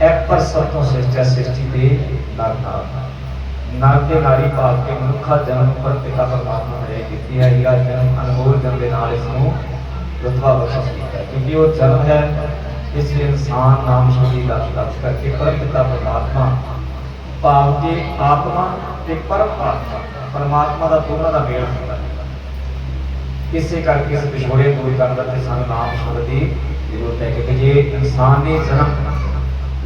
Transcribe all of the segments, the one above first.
ਇੱਕ ਪਰਸਤ ਤੋਂ ਸ੍ਰਿਸ਼ਟਿਆ ਸ੍ਰਿਸ਼ਟੀ ਦੇ ਨਰ ਨਾਲ ਨਰ ਤੇ ਨਾਰੀ ਭਾਵ ਕੇ ਮਨੁੱਖਾ ਜਨਮ ਪਰ ਪਿਤਾ ਪਰਮਾਤਮਾ ਨੇ ਕੀਤੀ ਹੈ ਇਹ ਜਨਮ ਅਨਮੋਲ ਜਨਮ ਦੇ ਨਾਲ ਇਸ ਨੂੰ ਰਤਬਾ ਬਖਸ਼ ਕੀਤਾ ਕਿਉਂਕਿ ਉਹ ਜਨਮ ਹੈ, ਇਸ ਲਈ ਇਨਸਾਨ ਨਾਮ ਸ਼ਬਦੀ ਦਾ ਅਰਥ ਕਰਕੇ ਪਰਮ ਪਿਤਾ ਪਰਮਾਤਮਾ ਭਾਵ ਕੇ ਆਤਮਾ ਤੇ ਪਰਮ ਪਰਮਾਤਮਾ ਦਾ ਦੋਨਾਂ ਦਾ ਮੇਲ ਹੁੰਦਾ ਹੈ। ਇਸੇ ਕਰਕੇ ਇਸ ਵਿਛੋੜੇ ਦੂਰ ਕਰਨ ਦਾ ਤੇ ਸਾਨੂੰ ਨਾਮ ਸ਼ਬਦ ਦੀ ਜ਼ਰੂਰਤ ਹੈ ਕਿਉਂਕਿ ਜੇ ਇਨਸਾਨ ਨੇ ਜਨਮ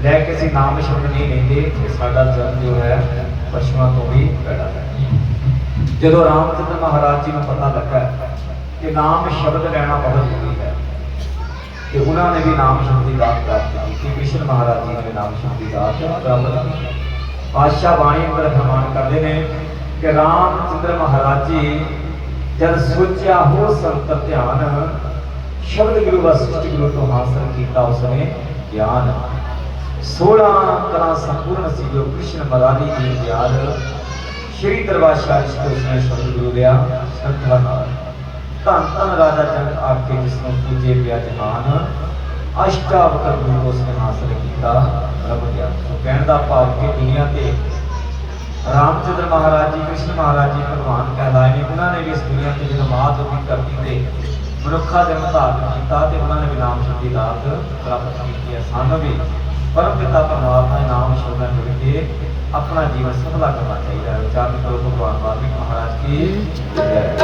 ਲੈ ਕੇ ਅਸੀਂ ਨਾਮ ਸ਼ਬਦ ਨਹੀਂ ਲੈਂਦੇ ਤੇ ਸਾਡਾ ਜਨਮ ਜੋ ਹੈ, ਪਸ਼ੂਆਂ ਤੋਂ ਹੀ ਪੈਦਾ ਹੈ ਜਦੋਂ ਰਾਮਚੰਦਰ ਮਹਾਰਾਜ ਜੀ ਨੂੰ ਪਤਾ ਲੱਗਾ ਕਿ ਨਾਮ ਸ਼ਬਦ ਲੈਣਾ ਬਹੁਤ ਜ਼ਰੂਰੀ ਹੈ, ਤੇ ਉਹਨਾਂ ਨੇ ਵੀ ਨਾਮ ਸ਼ਬਦ ਦੀ ਦਾਤ ਪ੍ਰਾਪਤ ਕੀਤੀ। ਕ੍ਰਿਸ਼ਨ ਮਹਾਰਾਜ ਜੀ ਨੇ ਨਾਮ ਸ਼ਬਦ ਦੀ ਦਾਤ ਪ੍ਰਾਪਤ ਕੀਤੀ। ਪਾਤਸ਼ਾਹ ਬਾਣੀ ਅੰਦਰ ਫਰਮਾਨ ਕਰਦੇ ਨੇ ਕਿ ਰਾਮਚੰਦਰ ਮਹਾਰਾਜ ਜੀ, ਜਦ ਸੋਚਿਆ ਹੋ ਸੰਤ ਧਿਆਨ, ਸ਼ਬਦ ਗੁਰੂ ਵਸਿਸ਼ਠ ਗੁਰੂ ਤੋਂ ਹਾਸਲ ਕੀਤਾ ਉਸਨੇ ਗਿਆਨ 16 ਕਲਾ ਸੰਪੂਰਨ ਸੀ ਜੋ ਕ੍ਰਿਸ਼ਨ ਮਰਾਰੀ ਜੀ ਯਾਦ ਸ਼੍ਰੀ ਦਰਬਾਰ ਸਾਹਿਬ ਵਿੱਚ ਉਸਨੇ ਸ਼ਬਦ ਗੁਰੂ ਲਿਆ ਸ਼ਰਧਾ ਨਾਲ। ਧੰਨ ਧੰਨ ਰਾਜਾ ਜਨਕ ਆਪ ਜਿਸ ਨੂੰ ਪੂਜੇ ਪਿਆ ਜਹਾਨ ਅਸ਼ਟਾਵਕਰ ਗੁਰੂ ਉਸਨੇ ਹਾਸਲ ਕੀਤਾ, ਰੱਬ ਗਿਆਨ ਸੋ ਕਹਿਣ ਦਾ ਭਾਵ ਕਿ ਦੁਨੀਆ ਤੇ ਰਾਮਚੰਦਰ ਮਹਾਰਾਜ ਜੀ, ਕ੍ਰਿਸ਼ਨ ਮਹਾਰਾਜ ਜੀ ਭਗਵਾਨ ਕਹਿਲਾਏ ਨੇ। ਉਹਨਾਂ ਨੇ ਵੀ ਇਸ ਦੁਨੀਆ ਤੇ ਜਦੋਂ ਮਾਤ ਦੀ ਧਰਤੀ ਤੇ ਮਨੁੱਖਾ ਜਨਮ ਧਾਰਨ ਕੀਤਾ ਤੇ ਉਹਨਾਂ ਨੇ ਵੀ ਨਾਮ ਸ਼ਬਦੀ ਦਾਤ ਪ੍ਰਾਪਤ ਕੀਤੀ ਹੈ। ਸਾਨੂੰ ਵੀ ਪਰਮ ਪਿਤਾ ਪਰਮਾਤਮਾ ਦੇ ਨਾਮ ਸ਼ਬਦਾਂ ਜੁੜ ਕੇ ਆਪਣਾ ਜੀਵਨ ਸਫਲਾ ਕਰਨਾ ਚਾਹੀਦਾ ਹੈ। ਉਚਾਰਨ ਕਰੋ, ਭਗਵਾਨ ਵਾਲਮੀਕ ਮਹਾਰਾਜ ਕੀ ਜੈ।